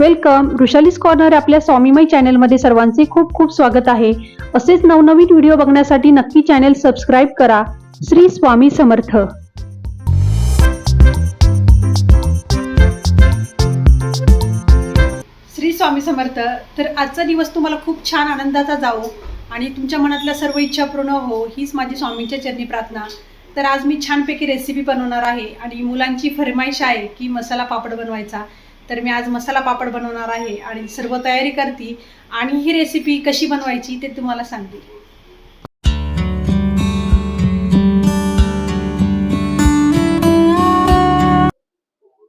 Welcome. ऋषालीस corner आपल्या स्वामीमय चॅनलमध्ये सर्वांचे खूप खूप स्वागत आहे. असेच नवनवीन व्हिडिओ बघण्यासाठी नक्की चॅनल सबस्क्राईब करा. श्री स्वामी समर्थ. श्री स्वामी समर्थ तर आजचा दिवस तुम्हाला खूप छान आनंदाचा जावो आणि तुमच्या मनातल्या सर्व इच्छा पूर्ण हो हीच माझी स्वामींच्या चरणी प्रार्थना. तर आज मी छानपैकी रेसिपी बनवणार आहे आणि मुलांची फरमाईश आहे की मसाला पापड बनवायचा. तर मी आज मसाला पापड बनवणार आहे आणि सर्व तयारी करते. आणि ही रेसिपी कशी बनवायची ते तुम्हाला सांगते.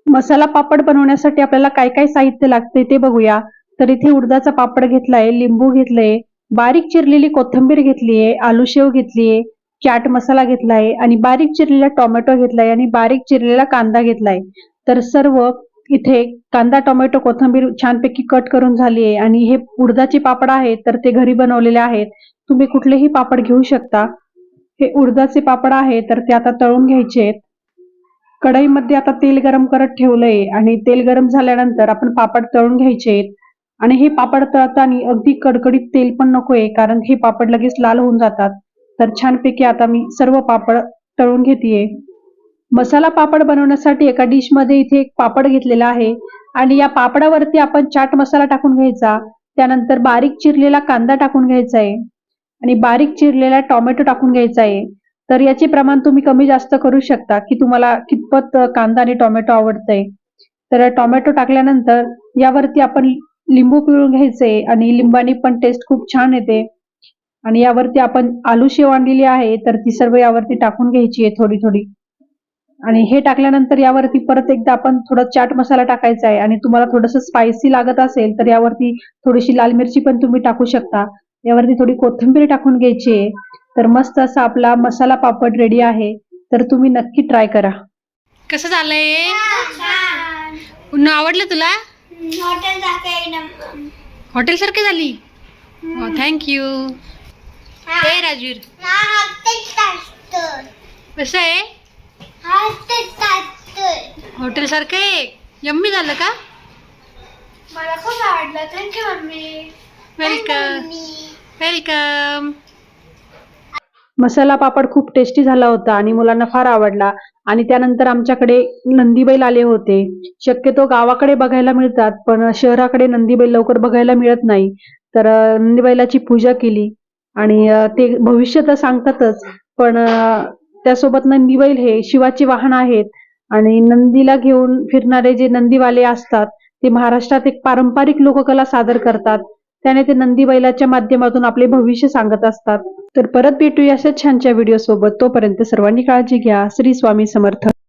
मसाला पापड बनवण्यासाठी आपल्याला काय काय साहित्य लागते ते बघूया. तर इथे उडदाचा पापड घेतलाय लिंबू घेतलंय बारीक चिरलेली कोथिंबीर घेतलीये आलू शेव घेतलीये चाट मसाला घेतलाय आणि बारीक चिरलेला टोमॅटो घेतलाय आणि बारीक चिरलेला कांदा घेतलाय. तर सर्व इथे कांदा टोमॅटो कोथिंबीर छानपैकी कट करून झाली आहे आणि हे उडदाचे पापड आहेत तर ते घरी बनवलेले आहेत. तुम्ही कुठलेही पापड घेऊ शकता. हे उडदाचे पापड आहे तर ते आता तळून घ्यायचे आहेत. कढईमध्ये आता तेल गरम करत ठेवलंय आणि तेल गरम झाल्यानंतर आपण पापड तळून घ्यायचे आहेत. आणि हे पापड तळताना अगदी कडकडीत तेल पण नकोय कारण हे पापड लगेच लाल होऊन जातात. तर छानपैकी आता मी सर्व पापड तळून घेतेय. मसाला पापड बनवण्यासाठी एका डिशमध्ये इथे एक पापड घेतलेला आहे. आणि या पापडावरती आपण चाट मसाला टाकून घ्यायचा. त्यानंतर बारीक चिरलेला कांदा टाकून घ्यायचा आहे. आणि बारीक चिरलेला टोमॅटो टाकून घ्यायचा आहे. तर याचे प्रमाण तुम्ही कमी जास्त करू शकता की तुम्हाला कितपत कांदा आणि टोमॅटो आवडतंय. तर टोमॅटो टाकल्यानंतर यावरती आपण लिंबू पिळून घ्यायचे आणि लिंबानी पण टेस्ट खूप छान येते. आणि यावरती आपण आलू शेव आणलेली आहे तर ती सर्व यावरती टाकून घ्यायची आहे थोडी थोडी. आणि हे टाकल्यानंतर यावरती परत एकदा आपण थोडा चाट मसाला टाकायचा आहे आणि तुम्हाला थोडंसं स्पायसी लागत असेल तर यावरती थोडीशी लाल मिरची पण तुम्ही टाकू शकता. यावरती थोडी कोथिंबीर टाकून घ्यायची आहे. तर मस्त असा आपला मसाला पापड रेडी आहे. तर तुम्ही नक्की ट्राय करा. कसं झालंय? पुन्हा आवडलं तुला? हॉटेल सारखी झाली? थँक्यू हे. राजवीर. कसं आहे? हॉटेल सारखं आहे. यम्मी झालं का? मला खूप आवडलं. Thank you mummy. Welcome welcome masala papad खूप टेस्टी झाला होता आणि मुलांना फार आवडला. आणि त्यानंतर आमच्याकडे नंदीबैल आले होते. शक्यतो गावाकडे बघायला मिळतात पण शहराकडे नंदीबैल लवकर बघायला मिळत नाही. तर नंदीबैलाची पूजा केली. आणि ते भविष्य तर सांगतातच पण त्यासोबत नंदीबैल हे शिवाचे वाहन आहेत. आणि नंदीला घेऊन फिरणारे जे नंदीवाले असतात ते महाराष्ट्रात एक पारंपरिक लोककला सादर करतात. त्याने ते नंदी बैलाच्या माध्यमातून आपले भविष्य सांगत असतात. तर परत भेटूया अशाच छानच्या व्हिडिओ सोबत. तोपर्यंत सर्वांनी काळजी घ्या. श्री स्वामी समर्थ.